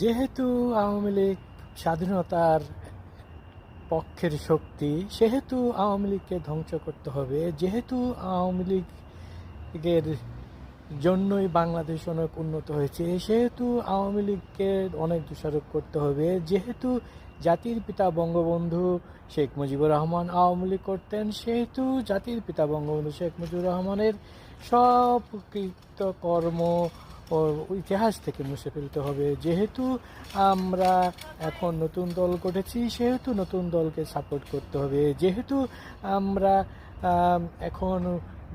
যেহেতু আওয়ামী লীগ স্বাধীনতার পক্ষের শক্তি, সেহেতু আওয়ামী লীগকে ধ্বংস করতে হবে, যেহেতু আওয়ামী লীগের জন্যই বাংলাদেশ অনেক উন্নত হয়েছে, সেহেতু আওয়ামী লীগকে অনেক দোষারোপ করতে হবে, যেহেতু জাতির পিতা বঙ্গবন্ধু শেখ মুজিবুর রহমান আওয়ামী লীগ করতেন, সেহেতু জাতির পিতা বঙ্গবন্ধু শেখ মুজিবুর রহমানের সব কৃত ইতিহাস থেকে মুছে ফেলতে হবে। যেহেতু আমরা এখন নতুন দল গঠেছি সেহেতু নতুন দলকে সাপোর্ট করতে হবে। যেহেতু আমরা এখন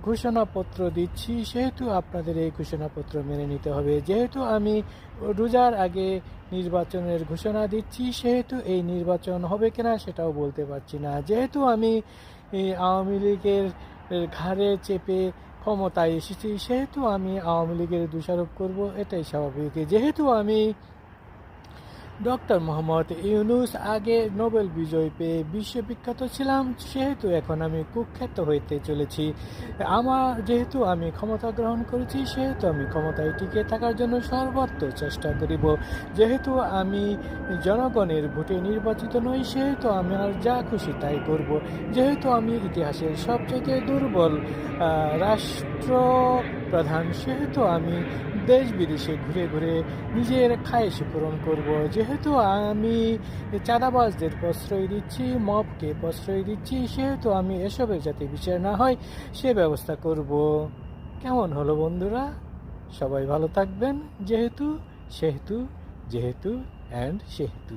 ঘোষণাপত্র দিচ্ছি, সেহেতু আপনাদের এই ঘোষণাপত্র মেনে নিতে হবে। যেহেতু আমি রোজার আগে নির্বাচনের ঘোষণা দিচ্ছি, সেহেতু এই নির্বাচন হবে কিনা সেটাও বলতে পারছি না। যেহেতু আমি আওয়ামী লীগের ঘাড়ে চেপে ক্ষমতায় এসেছি সেহেতু আমি আওয়ামী লীগের দোষারোপ করব এটাই স্বাভাবিক। যেহেতু আমি ডক্টর মোহাম্মদ ইউনুস আগে নোবেল বিজয় পেয়ে বিশ্ববিখ্যাত ছিলাম, সেহেতু এখন আমি কুখ্যাত হইতে চলেছি। আমার, যেহেতু আমি ক্ষমতা গ্রহণ করেছি, সেহেতু আমি ক্ষমতায় টিকে থাকার জন্য সর্বাত্ম চেষ্টা করিব। যেহেতু আমি জনগণের ভোটে নির্বাচিত নই, সেহেতু আমি আর যা খুশি তাই করব। যেহেতু আমি ইতিহাসের সবচেয়ে দুর্বল রাষ্ট্র প্রধান, সেহেতু আমি দেশ বিদেশে ঘুরে ঘুরে নিজের খায়েশ পূরণ করব। যেহেতু আমি চাঁদাবাজদের প্রশ্রয় দিচ্ছি, মবকে প্রশ্রয় দিচ্ছি, সেহেতু আমি এসবের যাতে বিচার না হয়, সে ব্যবস্থা করব। কেমন হলো বন্ধুরা? সবাই ভালো থাকবেন। যেহেতু, সেহেতু, যেহেতু অ্যান্ড সেহেতু।